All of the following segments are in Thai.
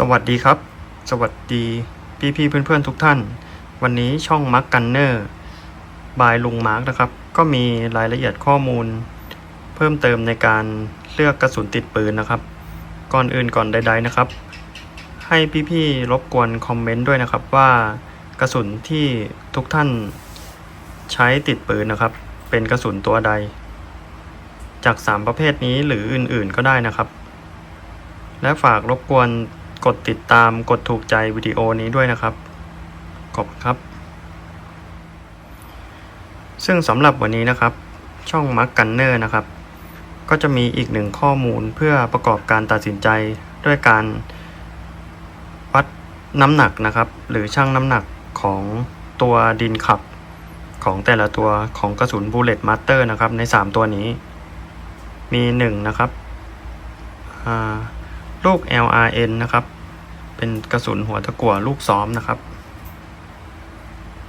สวัสดีครับ สวัสดีพี่พี่ๆเพื่อนทุกท่าน วันนี้ช่องมักกันเนอร์บายลุงมาร์กนะครับ ก็มีรายละเอียดข้อมูล เพิ่มเติมในการเลือกกระสุนติดปืนนะครับ ก่อนอื่นก่อนใด ๆนะครับ ให้พี่ๆรบกวนคอมเมนต์ด้วยนะครับว่ากระสุนที่ทุกท่านใช้ติดปืนนะครับ เป็นกระสุนตัวใด จาก 3 ประเภทนี้หรืออื่นๆก็ได้นะครับ และฝากรบกวน กดติดตามกดถูกใจวิดีโอนี้ด้วยนะครับ ขอบคุณครับ ซึ่งสำหรับวันนี้นะครับ ช่องมักกันเนอร์นะครับ ก็จะมีอีกหนึ่งข้อมูลเพื่อประกอบการตัดสินใจด้วยการวัดน้ำหนักนะครับ หรือชั่งน้ำหนักของตัวดินขับของแต่ละตัวของกระสุน Bullet Master นะครับใน 3 ตัวนี้ มี 1 นะครับลูก LRN นะครับ เป็นกระสุนหัวตะกั่วลูกซ้อมนะครับ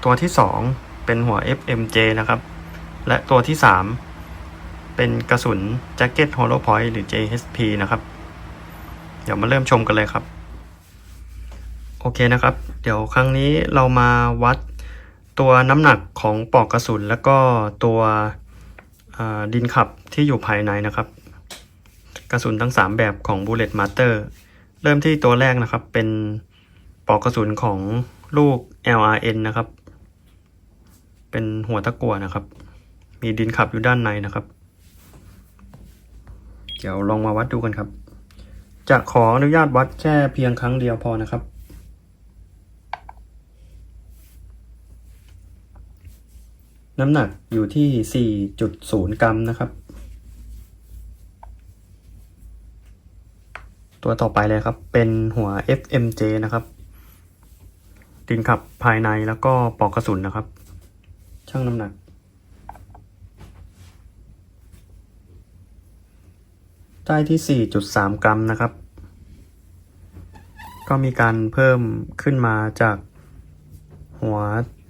ตัวที่2เป็นหัว FMJ นะครับ และตัวที่3เป็นกระสุน Jacket Hollow Point หรือ JHP นะครับ เดี๋ยวมาเริ่มชมกันเลยครับ โอเคนะครับ เดี๋ยวครั้งนี้เรามาวัดตัวน้ำหนักของปลอกกระสุน แล้วก็ตัวดินขับที่อยู่ภายในนะครับ กระสุนทั้ง 3 แบบของ Bullet Master เริ่มที่ตัวแรกนะครับ เป็นปลอกกระสุนของลูก LRN นะครับ เป็นหัวตะกั่วนะครับ มีดินขับอยู่ด้านในนะครับ เดี๋ยวลองมาวัดดูกันครับ จะขออนุญาตวัดแค่เพียงครั้งเดียวพอนะครับน้ำหนักอยู่ที่ 4.0 กรัมนะครับ ตัวต่อไปเลยครับ เป็นหัว FMJ นะครับดินขับภายในแล้วก็ปลอกกระสุนนะครับ ช่างน้ำหนัก ได้ที่ 4.3 กรัมนะครับ ก็มีการเพิ่มขึ้นมาจากหัว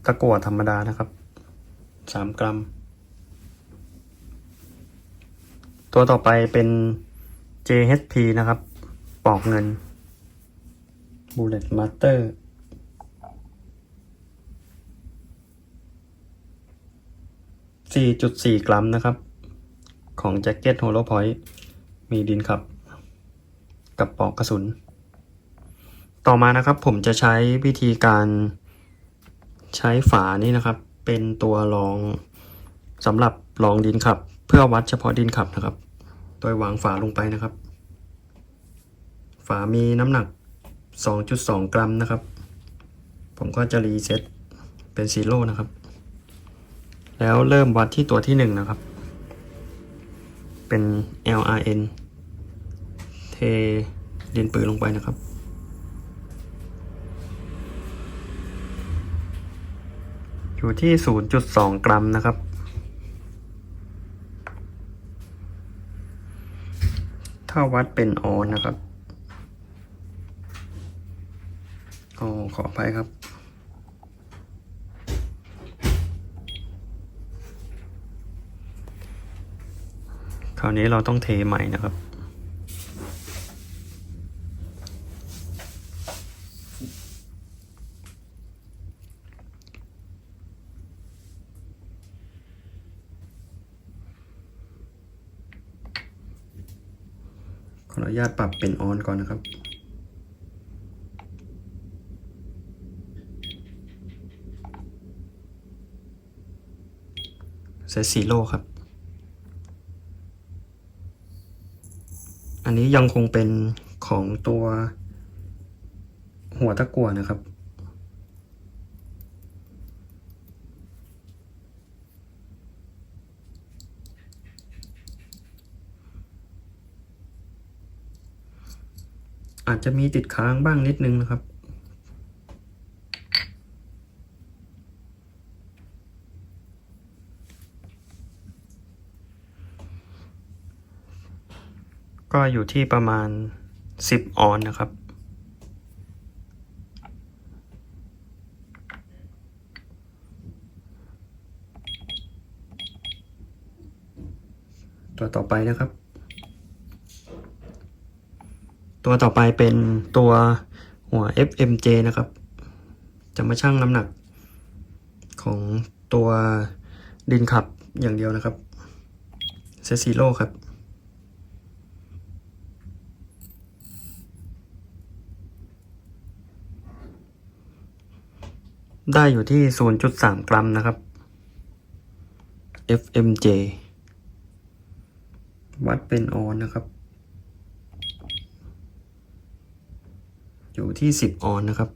ตะกั่วธรรมดานะครับ 3 กรัม ตัวต่อไปเป็น JHP นะครับ ปอกเงิน Bullet Master 4.4กรัมนะครับ ของ Jacket Hollow Point มีดินขับ กับปอกกระสุน ต่อมานะครับผมจะใช้วิธีการใช้ฝานี้นะครับ เป็นตัวรองสำหรับรองดินขับ เพื่อวัดเฉพาะดินขับนะครับ โดยวางฝาลงไปนะครับ ฝามีน้ำหนัก 2.2 กรัมนะครับ ผมก็จะรีเซ็ตเป็นซีโร่นะครับ แล้วเริ่มวัดที่ตัวที่ 1 นะครับ เป็น LRN เทดินปืนลงไปนะครับอยู่ที่ 0.2 กรัมนะครับ ถ้าวัดเป็นออนนะครับอ๋อ ขออภัยครับคราวนี้เราต้องเทใหม่นะครับ ขออนุญาตปรับเป็นออนก่อนนะครับ ซตซีโร่ครับ อันนี้ยังคงเป็นของตัวหัวตะกั่วนะครับ อาจจะมีติดค้างบ้างนิดนึงนะครับ ก็อยู่ที่ประมาณ 10 ออนนะครับ ตัวต่อไปนะครับ ตัวต่อไปเป็นตัวหัว FMJ นะครับ จะมาชั่งน้ำหนักของตัวดินขับอย่างเดียวนะครับเซซิโลครับ ได้อยู่ที่ 0.3 กรัมนะครับ FMJ วัดเป็นออนนะครับ อยู่ที่ 10 ออนนะครับ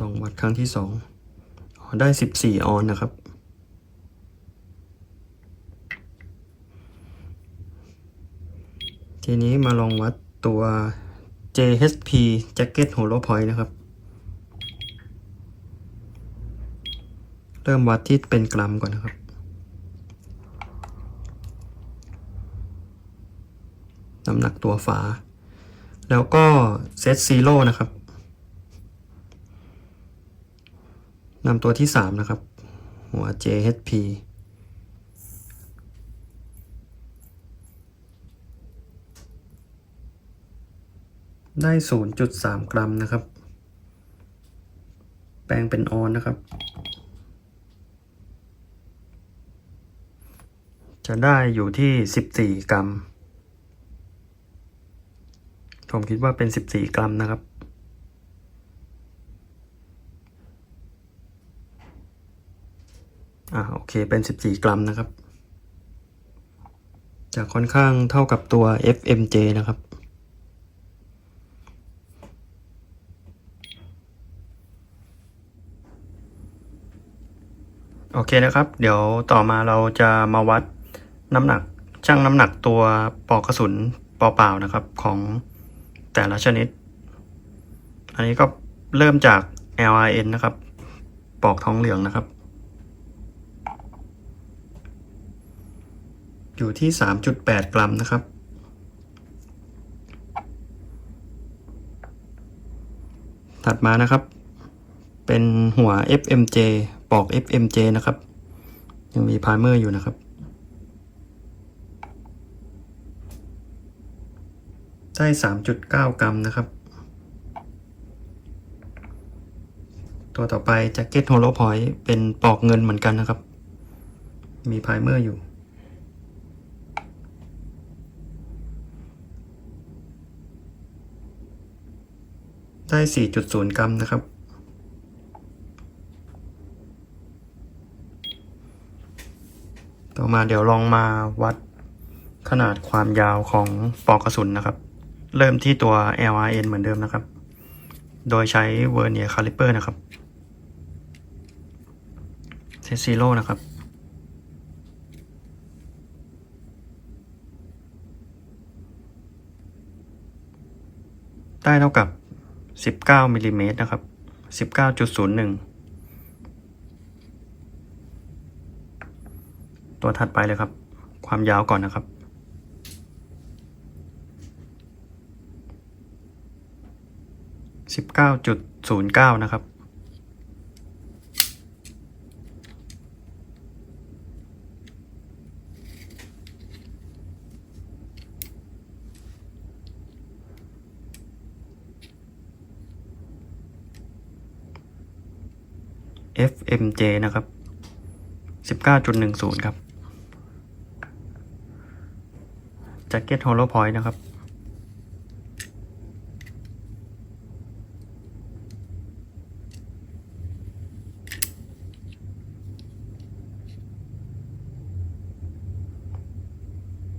ลองวัดครั้งที่สอง ได้ 14 ออนนะครับ ทีนี้มาลองวัดตัว JHP Jacket Hollow Point นะครับ เริ่มวัดที่เป็นกรัมก่อนนะครับ น้ำหนักตัวฝา แล้วก็เซตซีโร่นะครับนำตัวที่ 3 นะครับ หัว JHP ได้ 0.3 กรัมนะครับ แปลงเป็นออนนะครับ จะได้อยู่ที่ 14 กรัม ผมคิดว่าเป็น 14 กรัมนะครับอ่าโอเคเป็น 14 กรัมนะครับจะค่อนข้างเท่ากับตัว FMJ นะครับ โอเคนะครับ เดี๋ยวต่อมาเราจะมาวัดน้ำหนักชั่งน้ำหนักตัวปอกกระสุนเปล่านะครับของแต่ละชนิด อันนี้ก็เริ่มจาก LRN นะครับ ปอกทองเหลืองนะครับ อยู่ที่ 3.8 กรัมนะครับ ถัดมานะครับ เป็นหัว FMJ ปอก FMJ นะครับ ยังมีพาร์เมอร์อยู่นะครับ ได้ 3.9 กรัมนะครับ ตัวต่อไปแจ็คเก็ตโฮโลพอยต์เป็นปอกเงินเหมือนกันนะครับ มีพาร์เมอร์อยู่ได้ 4.0 กรัมนะครับ ต่อมาเดี๋ยวลองมาวัดขนาดความยาวของปลอกกระสุนนะครับ เริ่มที่ตัว LRN เหมือนเดิมนะครับ โดยใช้เวอร์เนียคาลิเปอร์นะครับเซซิโลนะครับ ได้เท่ากับ 19มิลลิเมตรนะครับ 19.01 ตัวถัดไปเลยครับ ความยาวก่อนนะครับ สิบเก้าจุดศูนย์เก้านะครับ FMJ นะครับสิบเก้าจุดหนึ่งศูนย์ครับ แจ็คเก็ตโฮโลพอยต์นะครับ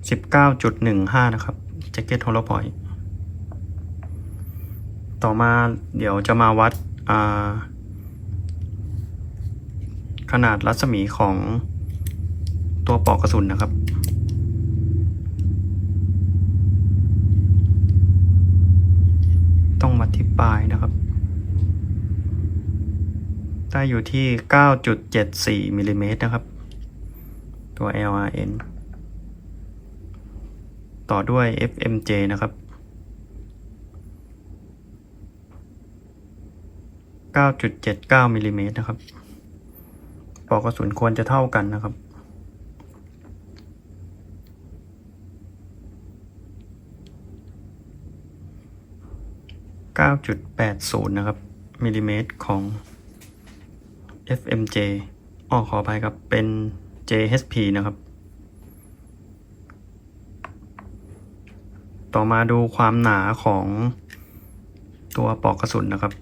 สิบเก้าจุดหนึ่งห้านะครับแจ็คเก็ตโฮโลพอยต์ต่อมาเดี๋ยวจะมาวัดขนาดรัศมีของตัวปลอกกระสุนนะครับ ต้องวัดที่ ปลายนะครับ ได้อยู่ที่ 9.74มิลลิเมตรนะครับ ตัว LRN ต่อด้วย FMJ นะครับ 9.79มิลลิเมตรนะครับปลอกกระสุนควรจะเท่ากันนะครับ 9.80 นะครับมิลลิเมตรของ FMJ อ้อขออภัยครับ เป็น JHP นะครับ ต่อมาดูความหนาของตัวปลอกกระสุนนะครับ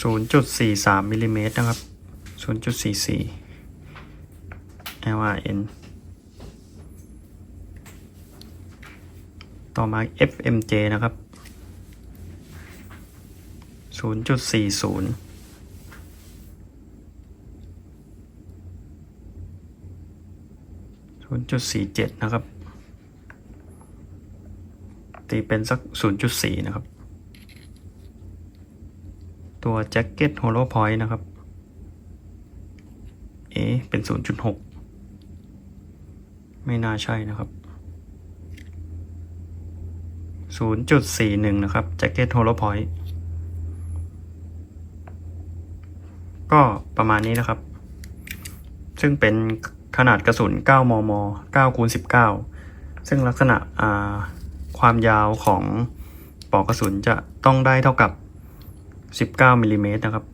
0.43มิลลิเมตรนะครับ 0.44 LRN ต่อมา FMJ นะครับ 0.40 0.47 นะครับ ตีเป็นสัก 0.4 นะครับ ตัวแจ็คเก็ตโฮโลพอยต์นะครับ เอ๊เป็น 0.6 ไม่น่าใช่นะครับ 0.41 นะครับแจ็คเก็ตโฮโลพอยต์ก็ประมาณนี้นะครับ ซึ่งเป็นขนาดกระสุน 9 มม 9คูณ19 ซึ่งลักษณะความยาวของปลอกกระสุนจะต้องได้เท่ากับ 19มิลลิเมตรนะครับ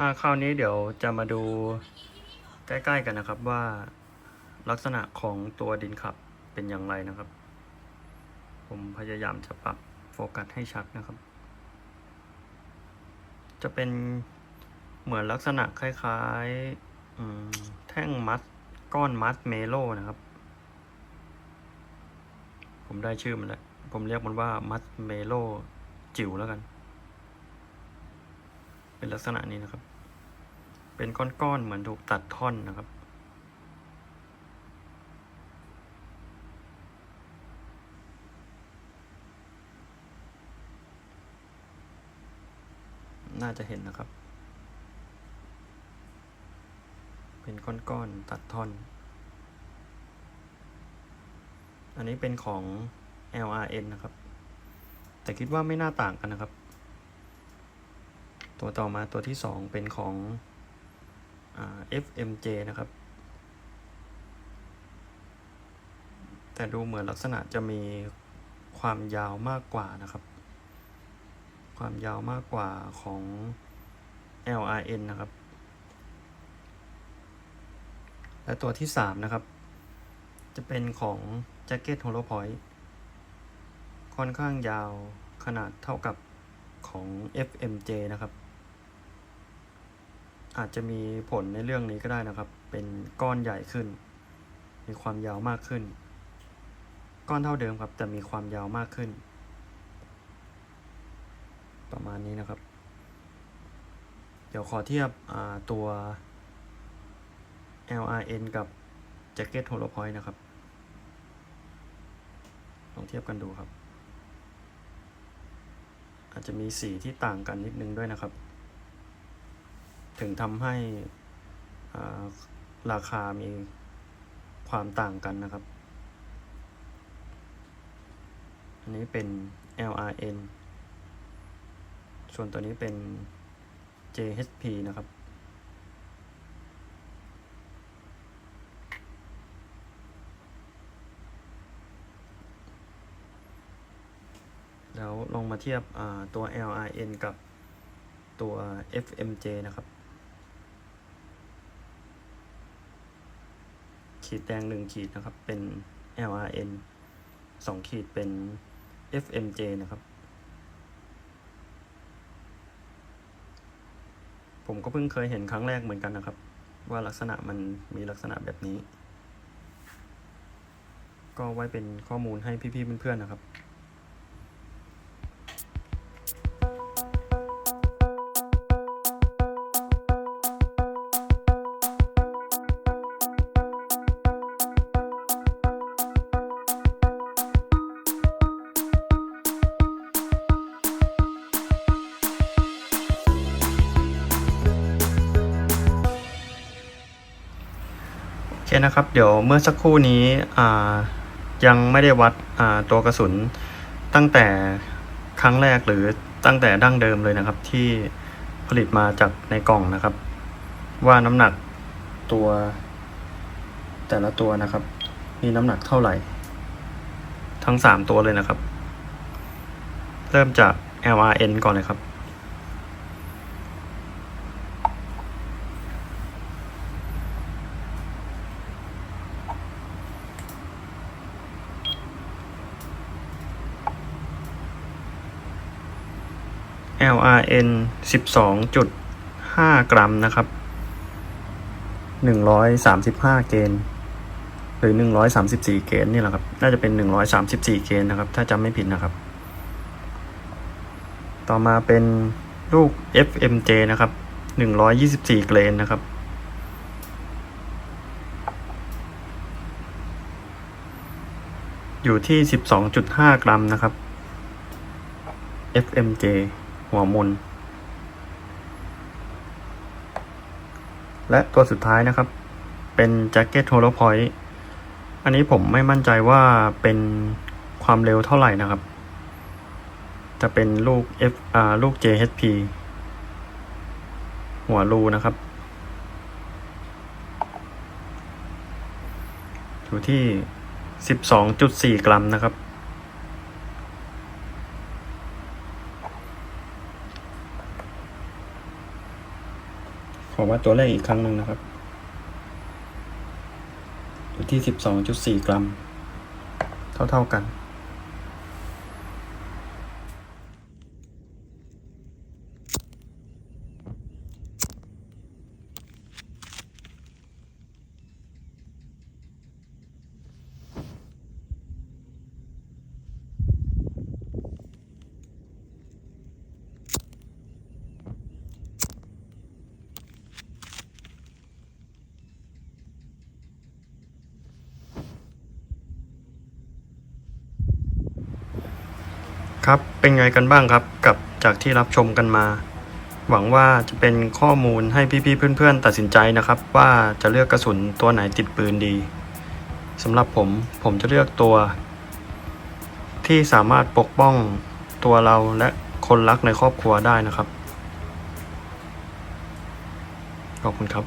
อ่าคราวนี้เดี๋ยวจะมาดูใกล้ๆกันนะครับว่าลักษณะของตัวดินขับเป็นอย่างไรนะครับ ผมพยายามจะปรับโฟกัสให้ชัดนะครับ จะเป็นเหมือนลักษณะคล้ายๆแท่งมัดก้อนมัดเมโลนะครับ ผมได้ชื่อมันแล้ว ผมเรียกมันว่ามัดเมโลจิ๋วแล้วกัน เป็นลักษณะนี้นะครับ เป็นก้อนๆเหมือนถูกตัดท่อนนะครับ น่าจะเห็นนะครับ เป็นก้อนๆตัดท่อน อันนี้เป็นของ LRN นะครับ แต่คิดว่าไม่น่าต่างกันนะครับ ตัวต่อมาตัวที่สองเป็นของอ FMJ นะครับ แต่ดูเหมือนลักษณะจะมีความยาวมากกว่านะครับ ความยาวมากกว่าของ LRN นะครับ และตัวที่สามนะครับ จะเป็นของ Jacket Hollow Point ค่อนข้างยาวขนาดเท่ากับของ FMJ นะครับ อาจจะมีผลในเรื่องนี้ก็ได้นะครับ เป็นก้อนใหญ่ขึ้น มีความยาวมากขึ้น ก้อนเท่าเดิมครับ แต่มีความยาวมากขึ้น ประมาณนี้นะครับ เดี๋ยวขอเทียบตัว LRN กับ Jacket Hollow Point นะครับ ลองเทียบกันดูครับ อาจจะมีสีที่ต่างกันนิดนึงด้วยนะครับ ถึงทำให้ราคามีความต่างกันนะครับ อันนี้เป็น LRN ส่วนตัวนี้เป็น JHP นะครับ แล้วลองมาเทียบตัว LRN กับตัว FMJ นะครับ ขีดแดงหนึ่งขีดนะครับ เป็น LRN สองขีดเป็น FMJ นะครับ ผมก็เพิ่งเคยเห็นครั้งแรกเหมือนกันนะครับ ว่าลักษณะมันมีลักษณะแบบนี้ ก็ไว้เป็นข้อมูลให้พี่ๆเพื่อนๆนะครับ คนะครับเดี๋ยวเมื่อสักครู่นี้ยังไม่ได้วัดตัวกระสุนตั้งแต่ครั้งแรกหรือตั้งแต่ดั้งเดิมเลยนะครับ ที่ผลิตมาจากในกล่องนะครับ ว่าน้ำหนักตัวแต่ละตัวนะครับ มีน้ำหนักเท่าไหร่ ทั้งสามตัวเลยนะครับ เริ่มจาก LRN ก่อนเลยครับ LRN 12.5 กรัมนะครับ 135 เกนหรือ 134 เกนนี่แหละครับ น่าจะเป็น 134 เกนนะครับ ถ้าจำไม่ผิดนะครับ ต่อมาเป็นลูก FMJ นะครับ 124 เกรนนะครับ อยู่ที่ 12.5 กรัมนะครับ FMJ หัวมุน และตัวสุดท้ายนะครับ เป็นแจ็คเก็ตโฮโลพอยต์อันนี้ผมไม่มั่นใจว่าเป็นความเร็วเท่าไหร่นะครับ จะเป็นลูก F อ่าลูก JHP หัวรูนะครับ อยู่ที่ 12.4 กรัมนะครับ อวัดตัวเลขอีกครั้งหนึ่งนะครับอยู่ที่ 12.4 กรัม เท่าๆกัน ครับเป็นไงกันบ้างครับกับจากที่รับชมกันมา หวังว่าจะเป็นข้อมูลให้พี่ๆเพื่อนๆ ตัดสินใจนะครับ ว่าจะเลือกกระสุนตัวไหนติดปืนดีสำหรับผมผมจะเลือกตัว ที่สามารถปกป้องตัวเราและคนรักในครอบครัวได้นะครับ ขอบคุณครับ